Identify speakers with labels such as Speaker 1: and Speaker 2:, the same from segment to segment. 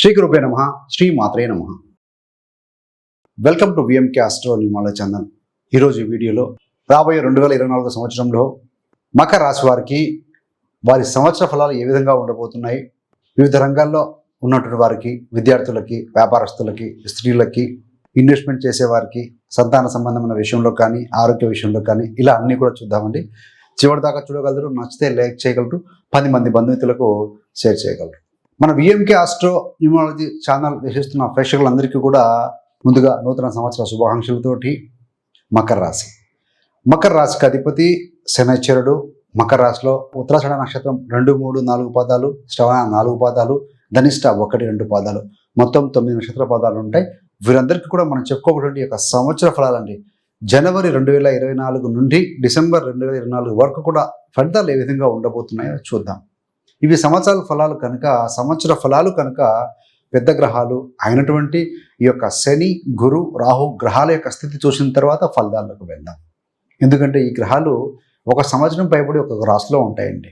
Speaker 1: శ్రీ గురుపే నమ శ్రీ మాత్రే నమ. వెల్కమ్ టు విఎంకే ఆస్ట్రో నిమాల చందన్ ఈరోజు వీడియోలో రాబోయే రెండు వేల ఇరవై నాలుగు సంవత్సరంలో మకర రాశి వారికి వారి సంవత్సర ఫలాలు ఏ విధంగా ఉండబోతున్నాయి వివిధ రంగాల్లో ఉన్నటువంటి వారికి విద్యార్థులకి వ్యాపారస్తులకి స్త్రీలకి ఇన్వెస్ట్మెంట్ చేసేవారికి సంతాన సంబంధమైన విషయంలో కానీ ఆరోగ్య విషయంలో కానీ ఇలా అన్నీ కూడా చూద్దామండి. చివరి దాకా చూడగలరు నచ్చితే లైక్ చేయగలరు పది మంది బంధుమిత్రులకు షేర్ చేయగలరు. మన విఎంకే ఆస్ట్రో న్యూమాలజీ ఛానల్ విశిస్తున్న ప్రేక్షకులందరికీ కూడా ముందుగా నూతన సంవత్సర శుభాకాంక్షలతోటి మకర రాశి. మకర రాశికి అధిపతి శనైశ్వరుడు. మకర రాశిలో ఉత్తరాషణ నక్షత్రం రెండు మూడు నాలుగు పాదాలు శ్రవణ నాలుగు పాదాలు ధనిష్ట ఒకటి రెండు పాదాలు. మొత్తం తొమ్మిది నక్షత్ర పాదాలు ఉంటాయి. వీరందరికీ కూడా మనం చెప్పుకోకటువంటి యొక్క సంవత్సర ఫలాలండి. జనవరి రెండు వేల ఇరవై నాలుగు నుండి డిసెంబర్ రెండు వేల ఇరవై నాలుగు వరకు కూడా ఫలితాలు ఏ విధంగా ఉండబోతున్నాయో చూద్దాం. ఇవి సంవత్సరాల ఫలాలు కనుక సంవత్సర ఫలాలు కనుక పెద్ద గ్రహాలు అయినటువంటి ఈ యొక్క శని గురు రాహు గ్రహాల యొక్క స్థితి చూసిన తర్వాత ఫలితాలకు వెళ్దాం. ఎందుకంటే ఈ గ్రహాలు ఒక సంవత్సరం పైబడి ఒక రాశిలో ఉంటాయండి.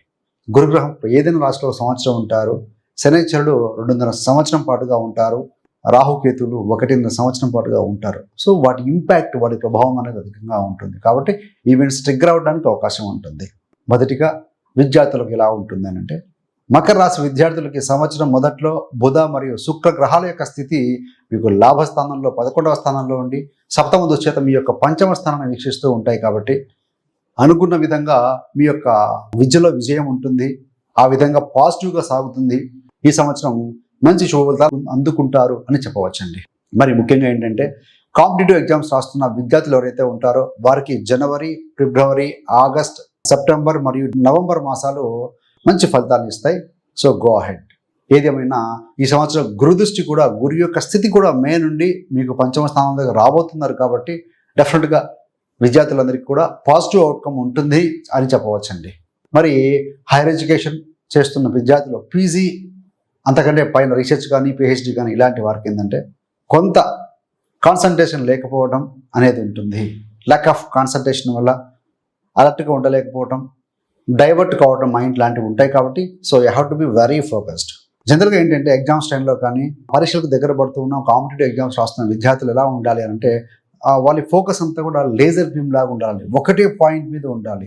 Speaker 1: గురుగ్రహం ఏదైనా రాశిలో సంవత్సరం ఉంటారు. శనిచరుడు రెండున్నర సంవత్సరం పాటుగా ఉంటారు. రాహుకేతులు ఒకటిన్నర సంవత్సరం పాటుగా ఉంటారు. సో వాటి ఇంపాక్ట్ వాటి ప్రభావం అనేది అధికంగా ఉంటుంది. కాబట్టి ఈవెంట్స్ ట్రిగ్గర్ అవ్వడానికి అవకాశం ఉంటుంది. మొదటిగా విద్యార్థులకు ఎలా ఉంటుంది అని అంటే మకర రాశి విద్యార్థులకి సంవత్సరం మొదట్లో బుధ మరియు శుక్ర గ్రహాల యొక్క స్థితి మీకు లాభస్థానంలో పదకొండవ స్థానంలో ఉండి సప్తమ దుశ్చేత మీ యొక్క పంచమ స్థానాన్ని వీక్షిస్తూ ఉంటాయి కాబట్టి అనుకున్న విధంగా మీ యొక్క విద్యలో విజయం ఉంటుంది. ఆ విధంగా పాజిటివ్గా సాగుతుంది. ఈ సంవత్సరం మంచి శుభఫలితాలు అందుకుంటారు అని చెప్పవచ్చండి. మరి ముఖ్యంగా ఏంటంటే కాంపిటేటివ్ ఎగ్జామ్స్ రాస్తున్న విద్యార్థులు ఎవరైతే ఉంటారో వారికి జనవరి ఫిబ్రవరి ఆగస్ట్ సెప్టెంబర్ మరియు నవంబర్ మాసాలు మంచి ఫలితాలు ఇస్తాయి. సో గో అహెడ్ ఏదేమైనా ఈ సంవత్సరం గురుదృష్టి కూడా గురు యొక్క స్థితి కూడా మే నుండి మీకు పంచమ స్థానం దగ్గర రాబోతున్నారు కాబట్టి డెఫినెట్గా విద్యార్థులందరికీ కూడా పాజిటివ్ అవుట్కమ్ ఉంటుంది అని చెప్పవచ్చండి. మరి హైయర్ ఎడ్యుకేషన్ చేస్తున్న విద్యార్థులు పీజీ అంతకంటే పైన రీసెర్చ్ కానీ పిహెచ్డి కానీ ఇలాంటి వారికి ఏంటంటే కొంత కాన్సన్ట్రేషన్ లేకపోవడం అనేది ఉంటుంది. ల్యాక్ ఆఫ్ కాన్సన్ట్రేషన్ వల్ల అలర్ట్గా ఉండలేకపోవడం డైవర్ట్ కావడం మైండ్ లాంటివి ఉంటాయి కాబట్టి so you have to be very focused. జనరల్గా ఏంటంటే ఎగ్జామ్స్ టైంలో కానీ పరీక్షలకు దగ్గర పడుతూ ఉన్న కాంపిటేటివ్ ఎగ్జామ్స్ రాస్తున్న విద్యార్థులు ఎలా ఉండాలి అంటే వాళ్ళ ఫోకస్ అంతా కూడా లేజర్ బీమ్ లాగా ఉండాలి. ఒకటే పాయింట్ మీద ఉండాలి.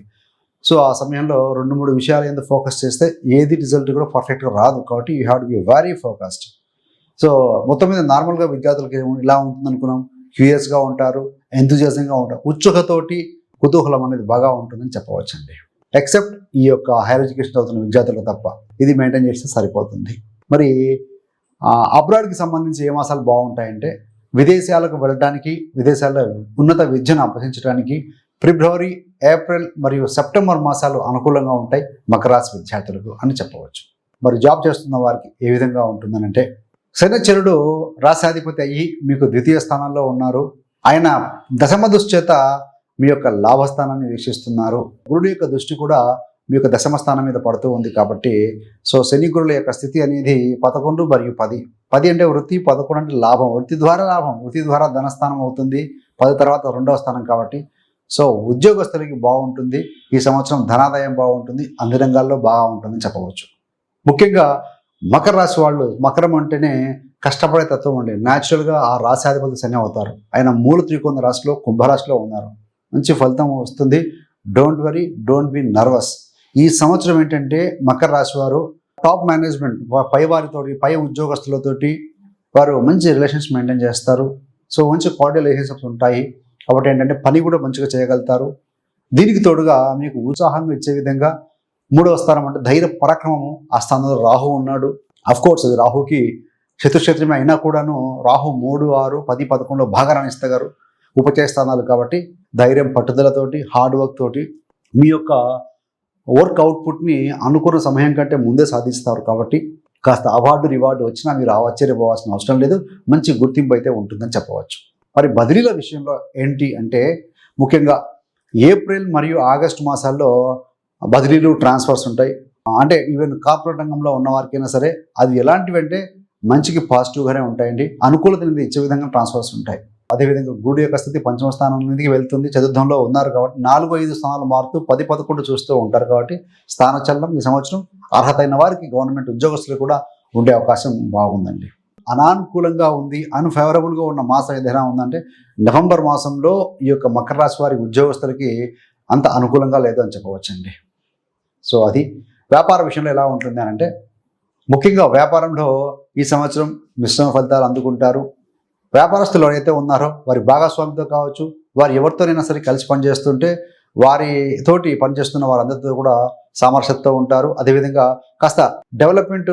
Speaker 1: సో ఆ సమయంలో రెండు మూడు విషయాలు ఎందుకు ఫోకస్ చేస్తే ఏది రిజల్ట్ కూడా పర్ఫెక్ట్గా రాదు కాబట్టి you have to be very focused. So మొత్తం మీద నార్మల్గా విద్యార్థులకి ఇలా ఉంటుంది అనుకున్నాం. క్యూరియస్గా ఉంటారు ఎంతజాసంగా ఉంటారు. ఉత్సుకతోటి కుతూహలం అనేది బాగా ఉంటుందని చెప్పవచ్చండి. ఎక్సెప్ట్ ఈ యొక్క హైయర్ ఎడ్యుకేషన్ చదువుతున్న విద్యార్థులకు తప్ప ఇది మెయింటైన్ చేస్తే సరిపోతుంది. మరి అబ్రాడ్కి సంబంధించి ఏ మాసాలు బాగుంటాయంటే విదేశాలకు వెళ్ళడానికి విదేశాల్లో ఉన్నత విద్యను అభ్యసించడానికి ఫిబ్రవరి ఏప్రిల్ మరియు సెప్టెంబర్ మాసాలు అనుకూలంగా ఉంటాయి మకరాశి విద్యార్థులకు అని చెప్పవచ్చు. మరి జాబ్ చేస్తున్న వారికి ఏ విధంగా ఉంటుందనంటే శనిచరుడు రాశాధిపతి అయ్యి మీకు ద్వితీయ స్థానంలో ఉన్నారు. ఆయన దశమ దుశ్చేత మీ యొక్క లాభస్థానాన్ని వీక్షిస్తున్నారు. గురుడు యొక్క దృష్టి కూడా మీ యొక్క దశమ స్థానం మీద పడుతూ ఉంది కాబట్టి సో శని గురుల యొక్క స్థితి అనేది పదకొండు మరియు పది. పది అంటే వృత్తి పదకొండు అంటే లాభం. వృత్తి ద్వారా లాభం. వృత్తి ద్వారా ధనస్థానం అవుతుంది. పది తర్వాత రెండవ స్థానం కాబట్టి సో ఉద్యోగస్తులకి బాగుంటుంది. ఈ సంవత్సరం ధనాదాయం బాగుంటుంది. అన్ని రంగాల్లో బాగా ఉంటుందని చెప్పవచ్చు. ముఖ్యంగా మకర రాశి వాళ్ళు మకరం అంటేనే కష్టపడే తత్వం ఉండే న్యాచురల్గా ఆ రాశాధిపతి శని అవుతారు. ఆయన మూల త్రికోణ రాశిలో కుంభరాశిలో ఉన్నారు. మంచి ఫలితం వస్తుంది. Don't worry don't be nervous ఈ సంవత్సరం ఏంటంటే మకర రాశి వారు టాప్ మేనేజ్మెంట్ పై వారితోటి పై ఉద్యోగస్తులతోటి వారు మంచి రిలేషన్స్ మెయింటైన్ చేస్తారు. సో మంచి కార్డియల్ రిలేషన్షిప్స్ ఉంటాయి. కాబట్టి ఏంటంటే పని కూడా మంచిగా చేయగలుగుతారు. దీనికి తోడుగా మీకు ఉత్సాహంగా ఇచ్చే విధంగా మూడవ స్థానం అంటే ధైర్య పరాక్రమము. ఆ స్థానంలో రాహు ఉన్నాడు. కోర్స్ అది రాహుకి శత్రుక్షేత్రమే అయినా కూడాను రాహు మూడు ఆరు పది పదకొండులో బాగా రాణిస్తారు ఉపచయ స్థానాలు కాబట్టి ధైర్యం పట్టుదలతోటి హార్డ్ వర్క్ తోటి మీ యొక్క వర్క్ అవుట్పుట్ని అనుకున్న సమయం కంటే ముందే సాధిస్తారు కాబట్టి కాస్త అవార్డు రివార్డు వచ్చినా మీరు ఆశ్చర్యపోవాల్సిన అవసరం లేదు. మంచి గుర్తింపు అయితే ఉంటుందని చెప్పవచ్చు. మరి బదిలీల విషయంలో ఏంటి అంటే ముఖ్యంగా ఏప్రిల్ మరియు ఆగస్టు మాసాల్లో బదిలీలు ట్రాన్స్ఫర్స్ ఉంటాయి. అంటే ఈవెన్ కార్పొరేట్ రంగంలో ఉన్న వారికైనా సరే అది ఎలాంటివి అంటే మంచికి పాజిటివ్గానే ఉంటాయండి. అనుకూలత అనేది ఇచ్చే విధంగా ట్రాన్స్ఫర్స్ ఉంటాయి. అదేవిధంగా గుడి యొక్క స్థితి పంచమ స్థానం వెళ్తుంది. చతుర్థంలో ఉన్నారు కాబట్టి నాలుగు ఐదు స్థానాలు మారుతూ పది పదకొండు చూస్తూ ఉంటారు కాబట్టి స్థానచలనం ఈ సంవత్సరం అర్హత అయిన వారికి గవర్నమెంట్ ఉద్యోగస్తులు కూడా ఉండే అవకాశం బాగుందండి. అనానుకూలంగా ఉంది అన్ఫేవరబుల్గా ఉన్న మాసం ఏదైనా ఉందంటే నవంబర్ మాసంలో ఈ యొక్క మకర రాశి వారి ఉద్యోగస్తులకి అంత అనుకూలంగా లేదు అని చెప్పవచ్చండి. సో అది వ్యాపార విషయంలో ఎలా ఉంటుంది అని అంటే ముఖ్యంగా వ్యాపారంలో ఈ సంవత్సరం మిశ్రమ ఫలితాలు అందుకుంటారు. వ్యాపారస్తులు ఎవరైతే ఉన్నారో వారి భాగస్వామితో కావచ్చు వారు ఎవరితోనైనా సరే కలిసి పనిచేస్తుంటే వారి తోటి పనిచేస్తున్న వారందరితో కూడా సామరస్యతతో ఉంటారు. అదేవిధంగా కాస్త డెవలప్మెంట్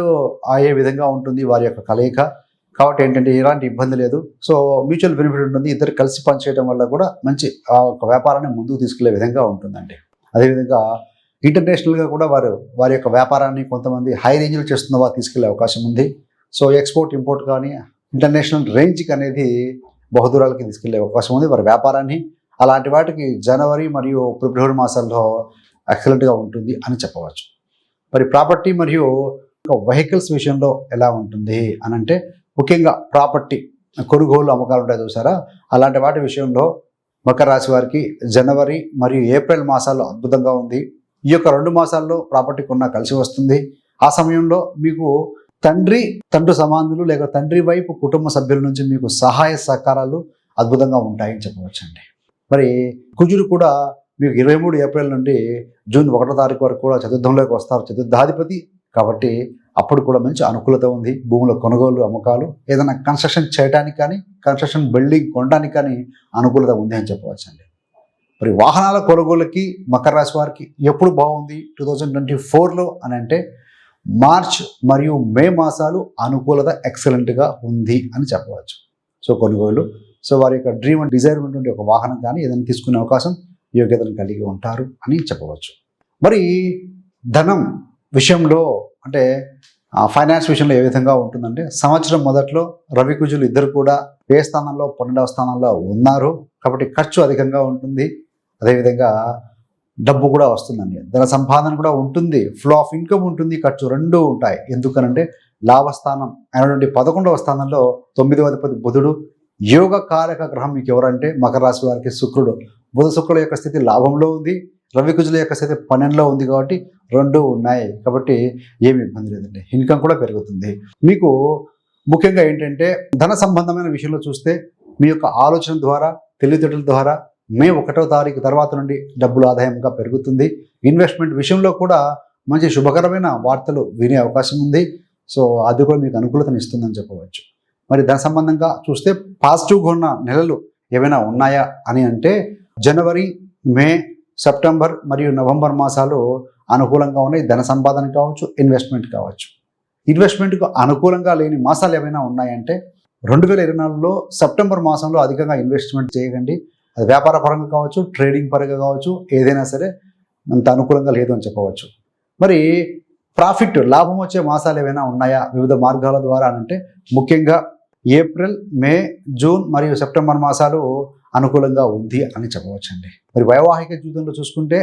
Speaker 1: అయ్యే విధంగా ఉంటుంది వారి యొక్క కలయిక. కాబట్టి ఏంటంటే ఎలాంటి ఇబ్బంది లేదు. సో మ్యూచువల్ బెనిఫిట్ ఉంటుంది. ఇద్దరు కలిసి పనిచేయడం వల్ల కూడా మంచి ఆ ఒక వ్యాపారాన్ని ముందుకు తీసుకెళ్ళే విధంగా ఉంటుందండి. అదేవిధంగా ఇంటర్నేషనల్గా కూడా వారు వారి యొక్క వ్యాపారాన్ని కొంతమంది హై రేంజ్లో చేస్తున్న వారు తీసుకెళ్ళే అవకాశం ఉంది. సో ఎక్స్పోర్ట్ ఇంపోర్ట్ కానీ ఇంటర్నేషనల్ రేంజ్కి అనేది బహుదూరాలకి తీసుకెళ్ళే అవకాశం ఉంది. వారి వ్యాపారాన్ని అలాంటి వాటికి జనవరి మరియు ఫిబ్రవరి మాసాల్లో ఎక్సలెంట్గా ఉంటుంది అని చెప్పవచ్చు. మరి ప్రాపర్టీ మరియు వెహికల్స్ విషయంలో ఎలా ఉంటుంది అని అంటే ముఖ్యంగా ప్రాపర్టీ కొనుగోలు అమ్మకాలు ఉంటాయి చూసారా? అలాంటి వాటి విషయంలో మకర రాశి వారికి జనవరి మరియు ఏప్రిల్ మాసాల్లో అద్భుతంగా ఉంది. ఈ యొక్క రెండు మాసాల్లో ప్రాపర్టీ కొన్నా కలిసి వస్తుంది. ఆ సమయంలో మీకు తండ్రి తండ్రి సమానులు లేక తండ్రి వైపు కుటుంబ సభ్యుల నుంచి మీకు సహాయ సహకారాలు అద్భుతంగా ఉంటాయని చెప్పవచ్చండి. మరి కుజుడు కూడా మీకు ఇరవై మూడు ఏప్రిల్ నుండి జూన్ ఒకటో తారీఖు వరకు కూడా చతుర్థంలోకి వస్తారు చతుర్థాధిపతి. కాబట్టి అప్పుడు కూడా మంచి అనుకూలత ఉంది. భూముల కొనుగోలు అమ్మకాలు ఏదైనా కన్స్ట్రక్షన్ చేయడానికి కానీ కన్స్ట్రక్షన్ బిల్డింగ్ కొనడానికి కానీ అనుకూలత ఉంది అని చెప్పవచ్చండి. మరి వాహనాల కొనుగోలుకి మకర రాశి వారికి ఎప్పుడు బాగుంది? టూ థౌజండ్ ట్వంటీ ఫోర్లో అని అంటే మార్చ్ మరియు మే మాసాలు అనుకూలత ఎక్సలెంట్గా ఉంది అని చెప్పవచ్చు. సో కొనుగోలు సో వారి యొక్క డ్రీమ్ అండ్ డిజైర్ ఉన్నటువంటి ఒక వాహనం కానీ ఏదైనా తీసుకునే అవకాశం యోగ్యతను కలిగి ఉంటారు అని చెప్పవచ్చు. మరి ధనం విషయంలో అంటే ఫైనాన్స్ విషయంలో ఏ విధంగా ఉంటుందంటే సంవత్సరం మొదట్లో రవి కుజులు ఇద్దరు కూడా ఏ స్థానంలో పన్నెండవ స్థానంలో ఉన్నారు. కాబట్టి ఖర్చు అధికంగా ఉంటుంది. అదేవిధంగా డబ్బు కూడా వస్తుందండి. ధన సంపాదన కూడా ఉంటుంది. ఫ్లో ఆఫ్ ఇన్కమ్ ఉంటుంది. ఖర్చు రెండు ఉంటాయి. ఎందుకనంటే లాభస్థానం అయినటువంటి పదకొండవ స్థానంలో తొమ్మిదవ అధిపతి బుధుడు యోగ కారక గ్రహం మీకు ఎవరంటే మకర రాశి వారికి శుక్రుడు. బుధ శుక్రుల యొక్క స్థితి లాభంలో ఉంది. రవి కుజుల యొక్క స్థితి పన్నెండులో ఉంది కాబట్టి రెండు ఉన్నాయి. కాబట్టి ఏమి ఇబ్బంది లేదండి. ఇన్కమ్ కూడా పెరుగుతుంది. మీకు ముఖ్యంగా ఏంటంటే ధన సంబంధమైన విషయంలో చూస్తే మీ యొక్క ఆలోచన ద్వారా తెలివితేటల ద్వారా మే ఒకటో తారీఖు తర్వాత నుండి డబ్బులు ఆదాయంగా పెరుగుతుంది. ఇన్వెస్ట్మెంట్ విషయంలో కూడా మంచి శుభకరమైన వార్తలు వినే అవకాశం ఉంది. సో అది కూడా మీకు అనుకూలతను ఇస్తుందని చెప్పవచ్చు. మరి దాని సంబంధంగా చూస్తే పాజిటివ్గా ఉన్న నెలలు ఏమైనా ఉన్నాయా అని అంటే జనవరి మే సెప్టెంబర్ మరియు నవంబర్ మాసాలు అనుకూలంగా ఉన్నాయి. ధన సంపాదన కావచ్చు ఇన్వెస్ట్మెంట్ కావచ్చు. ఇన్వెస్ట్మెంట్కు అనుకూలంగా లేని మాసాలు ఏమైనా ఉన్నాయంటే రెండు వేల ఇరవై నాలుగులో సెప్టెంబర్ మాసంలో అధికంగా ఇన్వెస్ట్మెంట్ చేయకండి. అది వ్యాపార పరంగా కావచ్చు ట్రేడింగ్ పరంగా కావచ్చు ఏదైనా సరే అంత అనుకూలంగా లేదు అని చెప్పవచ్చు. మరి ప్రాఫిట్ లాభం వచ్చే మాసాలు ఏమైనా ఉన్నాయా? వివిధ మార్గాల ద్వారా అంటే ముఖ్యంగా ఏప్రిల్ మే జూన్ మరియు సెప్టెంబర్ మాసాలు అనుకూలంగా ఉంది అని చెప్పవచ్చండి. మరి వైవాహిక జీవితంలో చూసుకుంటే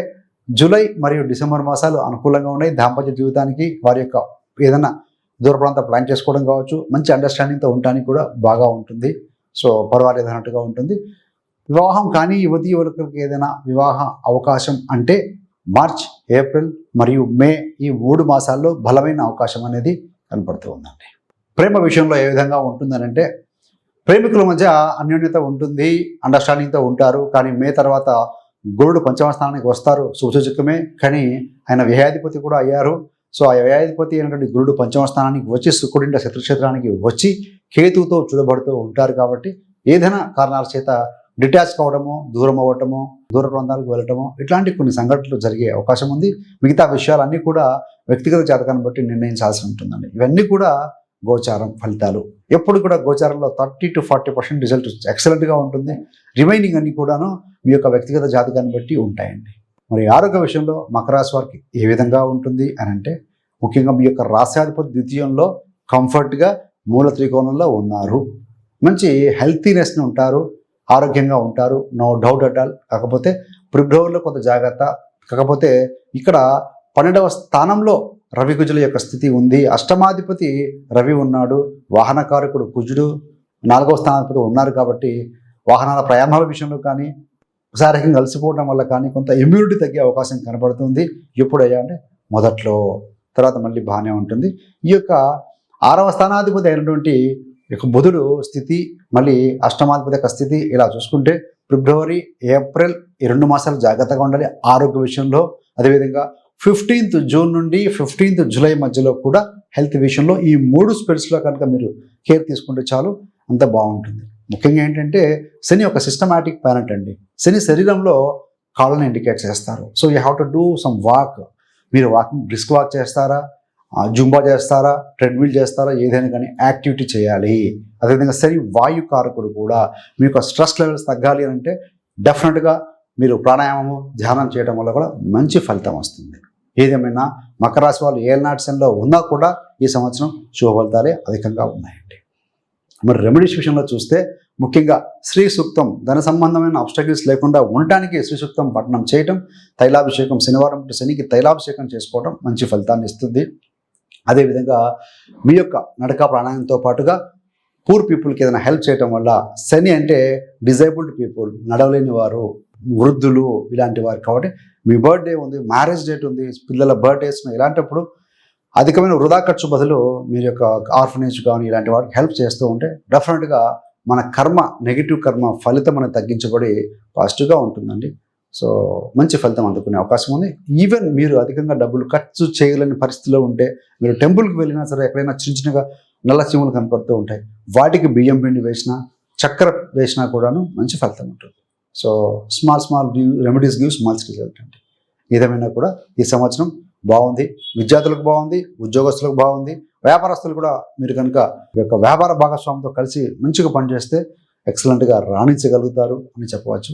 Speaker 1: జూలై మరియు డిసెంబర్ మాసాలు అనుకూలంగా ఉన్నాయి. దాంపత్య జీవితానికి వారి యొక్క ఏదైనా దూర ప్రాంతం ప్లాన్ చేసుకోవడం కావచ్చు మంచి అండర్స్టాండింగ్తో ఉండడానికి కూడా బాగా ఉంటుంది. సో పర్వాలేదు అన్నట్టుగా ఉంటుంది. వివాహం కానీ యువతి యువకులకు ఏదైనా వివాహ అవకాశం అంటే మార్చ్ ఏప్రిల్ మరియు మే ఈ మూడు మాసాల్లో బలమైన అవకాశం అనేది కనపడుతూ ఉందండి. ప్రేమ విషయంలో ఏ విధంగా ఉంటుందనంటే ప్రేమికుల మధ్య అన్యోన్యత ఉంటుంది అండర్స్టాండింగ్తో ఉంటారు కానీ మే తర్వాత గురుడు పంచమ స్థానానికి వస్తారు శుభసూచకమే కానీ ఆయన వ్యయాధిపతి కూడా అయ్యారు. సో ఆ వ్యయాధిపతి అయినటువంటి గురుడు పంచమ స్థానానికి వచ్చి శుక్రుడింట శత్రుక్షేత్రానికి వచ్చి కేతువుతో చూడబడుతూ ఉంటారు కాబట్టి ఏదైనా కారణాల చేత డిటాచ్ కావడము దూరం అవ్వటము దూర ప్రాంతాలకు వెళ్ళటము ఇట్లాంటి కొన్ని సంఘటనలు జరిగే అవకాశం ఉంది. మిగతా విషయాలన్నీ కూడా వ్యక్తిగత జాతకాన్ని బట్టి నిర్ణయించాల్సి ఉంటుందండి. ఇవన్నీ కూడా గోచారం ఫలితాలు. ఎప్పుడు కూడా గోచారంలో thirty to forty percent result ఎక్సలెంట్గా ఉంటుంది. రిమైనింగ్ అన్ని కూడాను మీ యొక్క వ్యక్తిగత జాతకాన్ని బట్టి ఉంటాయండి. మరి ఆరోగ్య విషయంలో మకరాశి వారికి ఏ విధంగా ఉంటుంది అని అంటే ముఖ్యంగా మీ యొక్క రాశాధిపతి ద్వితీయంలో కంఫర్ట్గా మూల త్రికోణంలో ఉన్నారు. మంచి హెల్తీనెస్ని ఉంటారు. ఆరోగ్యంగా ఉంటారు నో డౌట్ అట్ ఆల్ కాకపోతే ఫిబ్రవరిలో కొంత జాగ్రత్త. కాకపోతే ఇక్కడ పన్నెండవ స్థానంలో రవి కుజుల యొక్క స్థితి ఉంది. అష్టమాధిపతి రవి ఉన్నాడు. వాహనకారకుడు కుజుడు. నాలుగవ స్థానాధిపతి ఉన్నారు కాబట్టి వాహనాల ప్రయాణాల విషయంలో కానీ శారీరకంగా కలిసిపోవడం వల్ల కానీ కొంత ఇమ్యూనిటీ తగ్గే అవకాశం కనబడుతుంది. ఎప్పుడయ్యా అంటే మొదట్లో. తర్వాత మళ్ళీ బాగానే ఉంటుంది. ఈ యొక్క ఆరవ స్థానాధిపతి అయినటువంటి ఇక బుధుడు స్థితి మళ్ళీ అష్టమాధిపతి స్థితి ఇలా చూసుకుంటే ఫిబ్రవరి ఏప్రిల్ ఈ రెండు మాసాలు జాగ్రత్తగా ఉండాలి. ఆరోగ్య విషయంలో అదేవిధంగా ఫిఫ్టీన్త్ జూన్ నుండి ఫిఫ్టీన్త్ జూలై మధ్యలో కూడా హెల్త్ విషయంలో ఈ మూడు స్పెల్స్లో కనుక మీరు కేర్ తీసుకుంటే చాలు అంత బాగుంటుంది. ముఖ్యంగా ఏంటంటే శని ఒక సిస్టమాటిక్ ప్లానెట్ అండి. శని శరీరంలో కాళ్ళని ఇండికేట్ చేస్తారు. So you have to do some walk మీరు వాకింగ్ బ్రిస్క్ వాక్ చేస్తారా? జుంబా చేస్తారా ట్రెడ్మిల్ చేస్తారా ఏదైనా కానీ యాక్టివిటీ చేయాలి. అదేవిధంగా సరి వాయు కారకుడు కూడా మీకు స్ట్రెస్ లెవెల్స్ తగ్గాలి అని అంటే డెఫినెట్గా మీరు ప్రాణాయామము ధ్యానం చేయడం వల్ల కూడా మంచి ఫలితం వస్తుంది. ఏదేమైనా మకర రాశి వాళ్ళు ఏళ్ళనాటి ఉన్నా కూడా ఈ సంవత్సరం శుభ ఫలితాలే అధికంగా ఉన్నాయండి. మరి రెమెడీస్ విషయంలో చూస్తే ముఖ్యంగా శ్రీ సూక్తం ధన సంబంధమైన అబ్స్టకిల్స్ లేకుండా ఉండటానికి శ్రీ సూక్తం పఠనం చేయటం తైలాభిషేకం శనివారం శనికి తైలాభిషేకం చేసుకోవడం మంచి ఫలితాన్ని ఇస్తుంది. అదేవిధంగా మీ యొక్క నడక ప్రాణాయంతో పాటుగా పూర్ పీపుల్కి ఏదైనా హెల్ప్ చేయటం వల్ల శని అంటే డిజేబుల్డ్ పీపుల్ నడవలేని వారు వృద్ధులు ఇలాంటి వారు కాబట్టి మీ బర్త్డే ఉంది మ్యారేజ్ డేట్ ఉంది పిల్లల బర్త్డేస్ ఇలాంటప్పుడు అధికమైన వృధా ఖర్చు బదులు మీరు యొక్క ఆర్ఫనేజ్ కానీ ఇలాంటి వాటికి హెల్ప్ చేస్తూ ఉంటే డెఫినెట్గా మన కర్మ నెగిటివ్ కర్మ ఫలితం అనేది తగ్గించబడి పాజిటివ్గా ఉంటుందండి. సో మంచి ఫలితం అందుకునే అవకాశం ఉంది. ఈవెన్ మీరు అధికంగా డబ్బులు ఖర్చు చేయలేని పరిస్థితిలో ఉంటే మీరు టెంపుల్కి వెళ్ళినా సరే ఎక్కడైనా చిన్న చిన్నగా నల్ల చీమలు కనపడుతూ ఉంటాయి. వాటికి బియ్యం పిండి వేసినా చక్కెర వేసినా కూడాను మంచి ఫలితం ఉంటుంది. So small small remedies give small result అండి. ఏదేమైనా కూడా ఈ సంవత్సరం బాగుంది. విద్యార్థులకు బాగుంది ఉద్యోగస్తులకు బాగుంది. వ్యాపారస్తులు కూడా మీరు కనుక ఈ యొక్క వ్యాపార భాగస్వామితో కలిసి మంచిగా పనిచేస్తే ఎక్సలెంట్గా రాణించగలుగుతారు అని చెప్పవచ్చు.